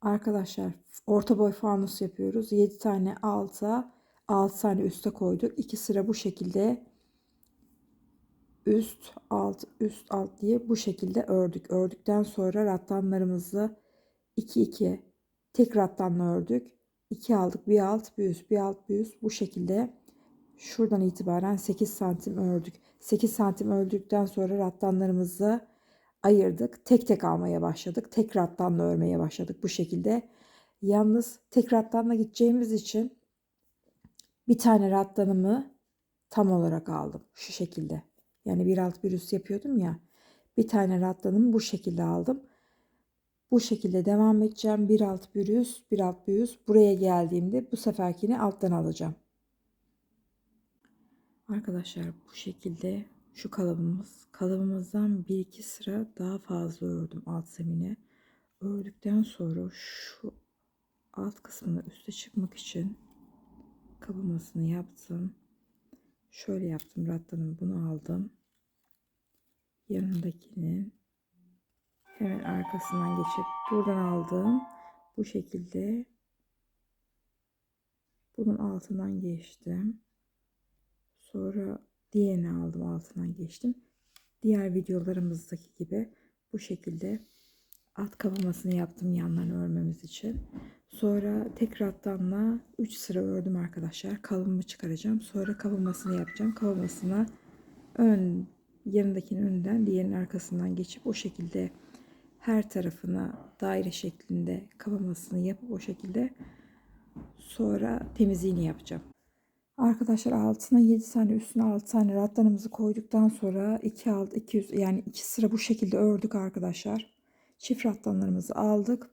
Arkadaşlar orta boy fanus yapıyoruz. 7 tane alta, 6 tane üste koyduk. 2 sıra bu şekilde üst alt üst alt diye bu şekilde ördük. Ördükten sonra rattanlarımızı 2 2 tek rattanla ördük. 2 aldık bir alt bir üst bir alt bir üst bu şekilde şuradan itibaren 8 santim ördük. 8 santim ördükten sonra rattanlarımızı ayırdık. Tek tek almaya başladık. Tek rattanla örmeye başladık bu şekilde. Yalnız tek rattanla gideceğimiz için bir tane rattanımı tam olarak aldım. Şu şekilde. Yani bir alt bir üst yapıyordum ya. Bir tane rattanımı bu şekilde aldım. Bu şekilde devam edeceğim. Bir alt bir üst, bir alt bir üst. Buraya geldiğimde bu seferkini alttan alacağım. Arkadaşlar bu şekilde şu kalıbımız. Kalıbımızdan bir iki sıra daha fazla ördüm alt zemine. Ördükten sonra şu alt kısmını üste çıkmak için kapamasını yaptım. Şöyle yaptım. Rattanımı bunu aldım. Yanındakinin hemen arkasından geçip buradan aldım. Bu şekilde bunun altından geçtim. Sonra diğerini aldım altından geçtim. Diğer videolarımızdaki gibi bu şekilde alt kapamasını yaptım yanlarını örmemiz için. Sonra tek rattanla 3 sıra ördüm arkadaşlar. Kalınımı çıkaracağım. Sonra kapamasını yapacağım. Kapamasına ön yanındakinin önünden diğerinin arkasından geçip o şekilde her tarafına daire şeklinde kapamasını yapıp o şekilde sonra temizliğini yapacağım. Arkadaşlar altına 7 tane üstüne 6 tane rattanımızı koyduktan sonra 2 alt 200 yani 2 sıra bu şekilde ördük arkadaşlar. Çift rattanlarımızı aldık.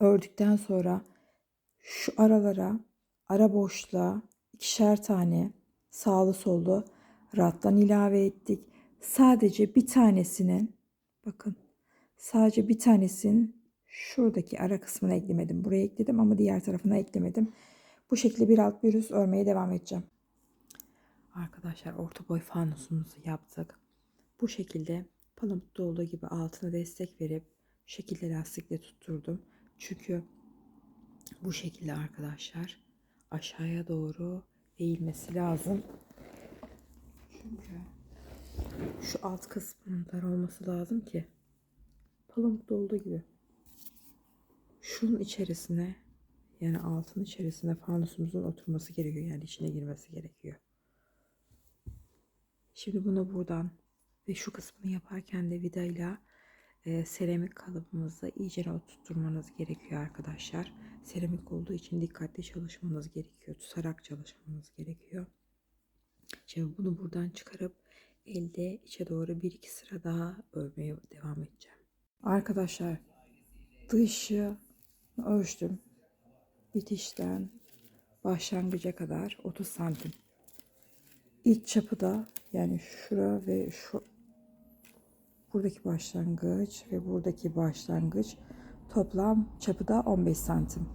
Ördükten sonra şu aralara ara boşluğa ikişer tane sağlı sollu rattan ilave ettik. Sadece bir tanesinin bakın sadece bir tanesinin şuradaki ara kısmına eklemedim. Buraya ekledim ama diğer tarafına eklemedim. Bu şekilde bir alt bir üst örmeye devam edeceğim. Arkadaşlar orta boy fanusumuzu yaptık. Bu şekilde palamutlu olduğu gibi altına destek verip şekilde lastikle tutturdum. Çünkü bu şekilde arkadaşlar aşağıya doğru eğilmesi lazım. Çünkü şu alt kısmının dar olması lazım ki palamutlu olduğu gibi şunun içerisine yani altın içerisine fanusumuzun oturması gerekiyor. Yani içine girmesi gerekiyor. Şimdi bunu buradan ve şu kısmını yaparken de vidayla e, seramik kalıbımızı iyice oturtmanız gerekiyor arkadaşlar. Seramik olduğu için dikkatli çalışmanız gerekiyor. Tutarak çalışmanız gerekiyor. Şimdi bunu buradan çıkarıp elde içe doğru bir iki sıra daha örmeye devam edeceğim. Arkadaşlar dışı ölçtüm bitişten başlangıca kadar 30 santim. İç çapı da yani şura ve şu buradaki başlangıç ve buradaki başlangıç toplam çapı da 15 santim.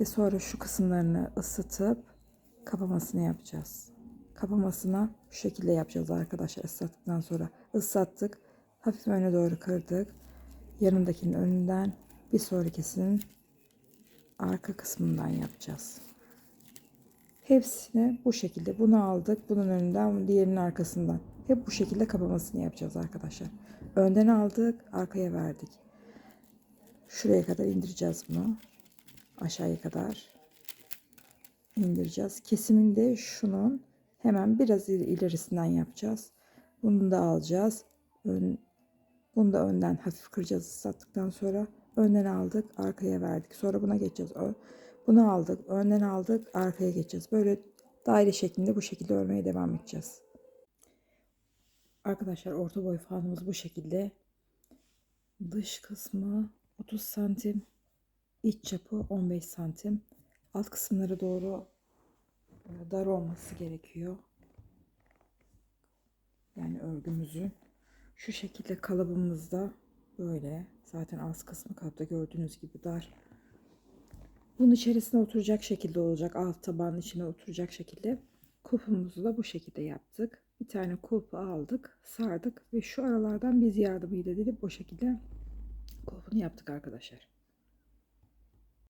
Ve sonra şu kısımlarını ısıtıp kapamasını yapacağız. Kapamasına bu şekilde yapacağız arkadaşlar ıslattıktan sonra. ıslattık. Hafif öne doğru kırdık. Yanındakinin önünden bir sonrakisinin arka kısmından yapacağız. Hepsini bu şekilde bunu aldık. Bunun önünden diğerinin arkasından. Hep bu şekilde kapamasını yapacağız arkadaşlar. Önden aldık arkaya verdik. Şuraya kadar indireceğiz bunu. Aşağıya kadar indireceğiz. Kesiminde şunun hemen biraz ilerisinden yapacağız. Bunu da alacağız. Ön, bunu da önden hafif kıracağız ıslattıktan sonra. Önden aldık, arkaya verdik. Sonra buna geçeceğiz. Bunu aldık, önden aldık, arkaya geçeceğiz. Böyle daire şeklinde bu şekilde örmeye devam edeceğiz. Arkadaşlar orta boy fanımız bu şekilde. Dış kısmı 30 santim, iç çapı 15 santim. Alt kısımları doğru e, dar olması gerekiyor. Yani örgümüzün şu şekilde kalıbımızda böyle Zaten alt kısmı kapta gördüğünüz gibi dar. Bunun içerisine oturacak şekilde olacak. Alt tabanın içine oturacak şekilde. Kulpumuzu da bu şekilde yaptık. Bir tane kulpu aldık, sardık ve şu aralardan biz yardımıyla delip bu şekilde kulpunu yaptık arkadaşlar.